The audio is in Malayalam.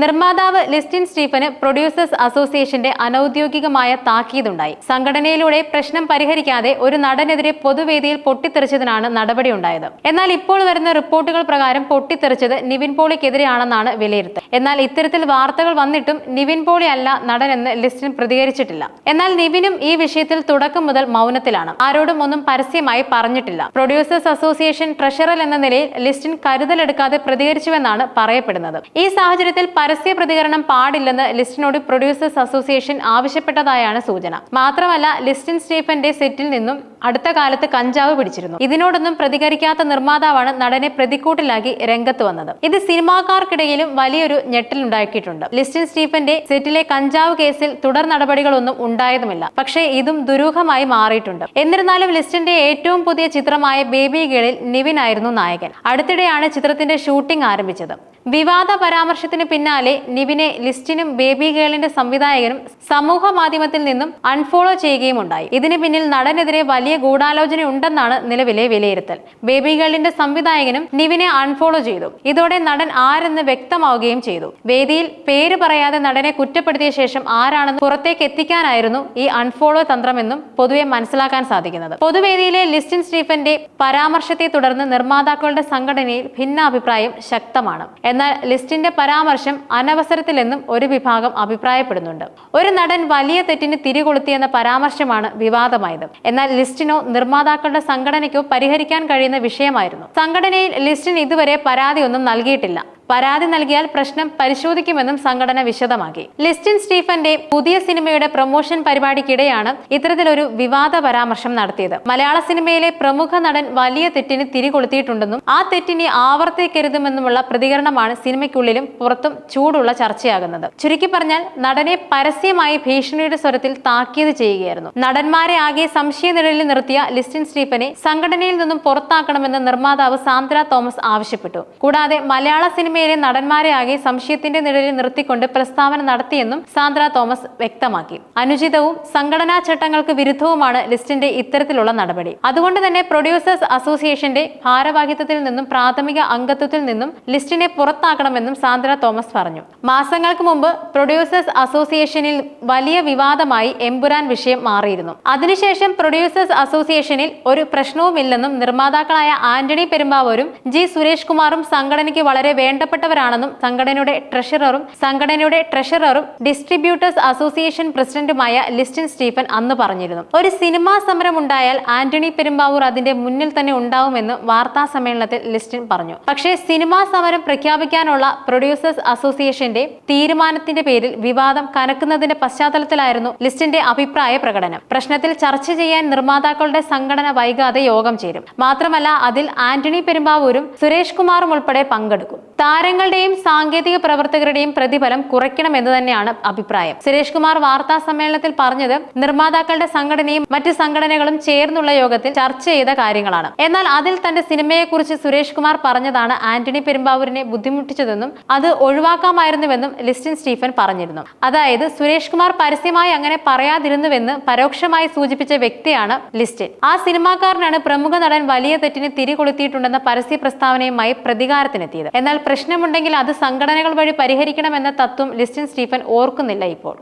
നിർമ്മാതാവ് ലിസ്റ്റിൻ സ്റ്റീഫന് പ്രൊഡ്യൂസേഴ്സ് അസോസിയേഷന്റെ അനൌദ്യോഗികമായ താക്കീതുണ്ടായി. സംഘടനയിലൂടെ പ്രശ്നം പരിഹരിക്കാതെ ഒരു നടനെതിരെ പൊതുവേദിയിൽ പൊട്ടിത്തെറിച്ചതിനാണ് നടപടിയുണ്ടായത്. എന്നാൽ ഇപ്പോൾ വരുന്ന റിപ്പോർട്ടുകൾ പ്രകാരം പൊട്ടിത്തെറിച്ചത് നിവിൻ പോളിക്കെതിരെയാണെന്നാണ് വിലയിരുത്തൽ. എന്നാൽ ഇത്തരത്തിൽ വാർത്തകൾ വന്നിട്ടും നിവിൻ പോളി അല്ല നടനെന്ന് ലിസ്റ്റിൻ പ്രതികരിച്ചിട്ടില്ല. എന്നാൽ നിവിനും ഈ വിഷയത്തിൽ തുടക്കം മുതൽ മൗനത്തിലാണ്. ആരോടും ഒന്നും പരസ്യമായി പറഞ്ഞിട്ടില്ല. പ്രൊഡ്യൂസേഴ്സ് അസോസിയേഷൻ ട്രഷറൽ എന്ന നിലയിൽ ലിസ്റ്റിൻ കരുതലെടുക്കാതെ പ്രതികരിച്ചുവെന്നാണ് പറയപ്പെടുന്നത്. ഈ സാഹചര്യത്തിൽ പരസ്യ പ്രതികരണം പാടില്ലെന്ന് ലിസ്റ്റിനോട് പ്രൊഡ്യൂസേഴ്സ് അസോസിയേഷൻ ആവശ്യപ്പെട്ടതായാണ് സൂചന. മാത്രമല്ല ലിസ്റ്റിൻ സ്റ്റീഫന്റെ സെറ്റിൽ നിന്നും അടുത്ത കാലത്ത് കഞ്ചാവ് പിടിച്ചിരുന്നു. ഇതിനോടൊന്നും പ്രതികരിക്കാത്ത നിർമ്മാതാവാണ് നടനെ പ്രതിക്കൂട്ടിലാക്കി രംഗത്ത് വന്നത്. ഇത് സിനിമാക്കാർക്കിടയിലും വലിയൊരു ഞെട്ടലുണ്ടാക്കിയിട്ടുണ്ട് ലിസ്റ്റിൻ സ്റ്റീഫന്റെ സെറ്റിലെ കഞ്ചാവ് കേസിൽ തുടർ നടപടികളൊന്നും ഉണ്ടായതുമില്ല. പക്ഷേ ഇതും ദുരൂഹമായി മാറിയിട്ടുണ്ട്. എന്നിരുന്നാലും ലിസ്റ്റിന്റെ ഏറ്റവും പുതിയ ചിത്രമായ ബേബി ഗേളിൽ നിവിൻ ആയിരുന്നു നായകൻ. അടുത്തിടെയാണ് ചിത്രത്തിന്റെ ഷൂട്ടിംഗ് ആരംഭിച്ചത്. വിവാദ പരാമർശത്തിന് പിന്നാലെ നിവിനെ ലിസ്റ്റിനും ബേബി ഗേളിന്റെ സംവിധായകനും സമൂഹ മാധ്യമത്തിൽ നിന്നും അൺഫോളോ ചെയ്യുകയും ഉണ്ടായി. ഇതിന് പിന്നിൽ നടനെതിരെ വലിയ ഗൂഢാലോചന ഉണ്ടെന്നാണ് നിലവിലെ വിലയിരുത്തൽ. ബേബി ഗേളിന്റെ സംവിധായകനും നിവിനെ അൺഫോളോ ചെയ്തു. ഇതോടെ നടൻ ആരെന്ന് വ്യക്തമാവുകയും ചെയ്തു. വേദിയിൽ പേര് പറയാതെ നടനെ കുറ്റപ്പെടുത്തിയ ശേഷം ആരാണെന്ന് പുറത്തേക്ക് എത്തിക്കാനായിരുന്നു ഈ അൺഫോളോ തന്ത്രമെന്നും പൊതുവെ മനസ്സിലാക്കാൻ സാധിക്കുന്നത്. പൊതുവേദിയിലെ ലിസ്റ്റിൻ സ്റ്റീഫന്റെ പരാമർശത്തെ തുടർന്ന് നിർമ്മാതാക്കളുടെ സംഘടനയിൽ ഭിന്നാഭിപ്രായം ശക്തമാണ്. എന്നാൽ ലിസ്റ്റിന്റെ പരാമർശം അനവസരത്തിലെന്നും ഒരു വിഭാഗം അഭിപ്രായപ്പെടുന്നുണ്ട്. ഒരു നടൻ വലിയ തെറ്റിന് തിരികൊളുത്തിയെന്ന പരാമർശമാണ് വിവാദമായത്. എന്നാൽ ലിസ്റ്റിനോ നിർമ്മാതാക്കളുടെ സംഘടനയ്ക്കോ പരിഹരിക്കാൻ കഴിയുന്ന വിഷയമായിരുന്നു. സംഘടനയിൽ ലിസ്റ്റിന് ഇതുവരെ പരാതിയൊന്നും നൽകിയിട്ടില്ല. പരാതി നൽകിയാൽ പ്രശ്നം പരിശോധിക്കുമെന്നും സംഘടന വിശദമാക്കി. ലിസ്റ്റിൻ സ്റ്റീഫന്റെ പുതിയ സിനിമയുടെ പ്രൊമോഷൻ പരിപാടിക്കിടെയാണ് ഇത്തരത്തിലൊരു വിവാദ പരാമർശം നടത്തിയത്. മലയാള സിനിമയിലെ പ്രമുഖ നടൻ വലിയ തെറ്റിന് തിരികൊളുത്തിയിട്ടുണ്ടെന്നും ആ തെറ്റിനെ ആവർത്തിക്കരുതുമെന്നുമുള്ള പ്രതികരണമാണ് സിനിമയ്ക്കുള്ളിലും പുറത്തും ചൂടുള്ള ചർച്ചയാകുന്നത്. ചുരുക്കി പറഞ്ഞാൽ നടനെ പരസ്യമായി ഭീഷണിയുടെ സ്വരത്തിൽ താക്കീത് ചെയ്യുകയായിരുന്നു. നടന്മാരെ ആകെ സംശയനിഴലിൽ നിർത്തിയ ലിസ്റ്റിൻ സ്റ്റീഫനെ സംഘടനയിൽ നിന്നും പുറത്താക്കണമെന്ന് നിർമ്മാതാവ് സാന്ദ്ര തോമസ് ആവശ്യപ്പെട്ടു. കൂടാതെ മലയാള സിനിമയിലെ നടന്മാരെ ആകെ സംശയത്തിന്റെ നിഴലിൽ നിർത്തിക്കൊണ്ട് പ്രസ്താവന നടത്തിയെന്നും സാന്ദ്ര തോമസ് വ്യക്തമാക്കി. അനുചിതവും സംഘടനാ ചട്ടങ്ങൾക്ക് വിരുദ്ധവുമാണ് ലിസ്റ്റിന്റെ ഇത്തരത്തിലുള്ള നടപടി. അതുകൊണ്ട് തന്നെ പ്രൊഡ്യൂസേഴ്സ് അസോസിയേഷന്റെ ഭാരവാഹിത്വത്തിൽ നിന്നും പ്രാഥമിക അംഗത്വത്തിൽ നിന്നും ലിസ്റ്റിനെ പുറത്താക്കണമെന്നും സാന്ദ്ര തോമസ് പറഞ്ഞു. മാസങ്ങൾക്ക് മുമ്പ് പ്രൊഡ്യൂസേഴ്സ് അസോസിയേഷനിൽ വലിയ വിവാദമായി എമ്പുരാൻ വിഷയം മാറിയിരുന്നു. അതിനുശേഷം പ്രൊഡ്യൂസേഴ്സ് അസോസിയേഷനിൽ ഒരു പ്രശ്നവുമില്ലെന്നും നിർമ്മാതാക്കളായ ആന്റണി പെരുമ്പാവൂരും ജി സുരേഷ് കുമാറും സംഘടനയ്ക്ക് വളരെ വേണ്ടപ്പെട്ടവരാണെന്നും സംഘടനയുടെ ട്രഷററും സംഘടനയുടെ ട്രഷററും ഡിസ്ട്രിബ്യൂട്ടേഴ്സ് അസോസിയേഷൻ പ്രസിഡന്റുമായ ലിസ്റ്റിൻ സ്റ്റീഫൻ അന്ന് പറഞ്ഞിരുന്നു. ഒരു സിനിമാ സമരം ഉണ്ടായാൽ ആന്റണി പെരുമ്പാവൂർ അതിന്റെ മുന്നിൽ തന്നെ ഉണ്ടാവുമെന്ന് വാർത്താ സമ്മേളനത്തിൽ ലിസ്റ്റിൻ പറഞ്ഞു. പക്ഷേ സിനിമാ സമരം പ്രഖ്യാപിക്കാനുള്ള പ്രൊഡ്യൂസേഴ്സ് അസോസിയേഷന്റെ തീരുമാനത്തിന്റെ പേരിൽ വിവാദം കനക്കുന്നതിന്റെ പശ്ചാത്തലത്തിലായിരുന്നു ലിസ്റ്റിന്റെ അഭിപ്രായ പ്രകടനം. പ്രശ്നത്തിൽ ചർച്ച ചെയ്യാൻ നിർമ്മാതാക്കളുടെ സംഘടന വൈകാതെ യോഗം ചേരും. മാത്രമല്ല അതിൽ ആന്റണി പെരുമ്പാവൂരും സുരേഷ് കുമാറും ഉൾപ്പെടെ പങ്കെടുക്കും. താരങ്ങളുടെയും സാങ്കേതിക പ്രവർത്തകരുടെയും പ്രതിഫലം കുറയ്ക്കണമെന്ന് തന്നെയാണ് അഭിപ്രായം. സുരേഷ് കുമാർ വാർത്താ സമ്മേളനത്തിൽ പറഞ്ഞത് നിർമ്മാതാക്കളുടെ സംഘടനയും മറ്റ് സംഘടനകളും ചേർന്നുള്ള യോഗത്തിൽ ചർച്ച ചെയ്ത കാര്യങ്ങളാണ്. എന്നാൽ അതിൽ തന്റെ സിനിമയെക്കുറിച്ച് സുരേഷ് കുമാർ പറഞ്ഞതാണ് ആന്റണി പെരുമ്പാവൂരിനെ ബുദ്ധിമുട്ടിച്ചതെന്നും അത് ഒഴിവാക്കാമായിരുന്നുവെന്നും ലിസ്റ്റിൻ സ്റ്റീഫൻ പറഞ്ഞിരുന്നു. അതായത് സുരേഷ് കുമാർ പരസ്യമായി അങ്ങനെ പറയാതിരുന്നുവെന്ന് പരോക്ഷമായി സൂചിപ്പിച്ച വ്യക്തിയാണ് ലിസ്റ്റിൻ. ആ സിനിമാക്കാരനാണ് പ്രമുഖ നടൻ വലിയ തെറ്റിന് തിരികൊളുത്തിയിട്ടുണ്ടെന്ന പരസ്യ പ്രസ്താവനയുമായി പ്രതികാരത്തിനെത്തിയത്. എന്നാൽ പ്രശ്നമുണ്ടെങ്കിൽ അത് സംഘടനകൾ വഴി പരിഹരിക്കണമെന്ന തത്വം ലിസ്റ്റിൻ സ്റ്റീഫൻ ഓർക്കുന്നില്ല ഇപ്പോൾ.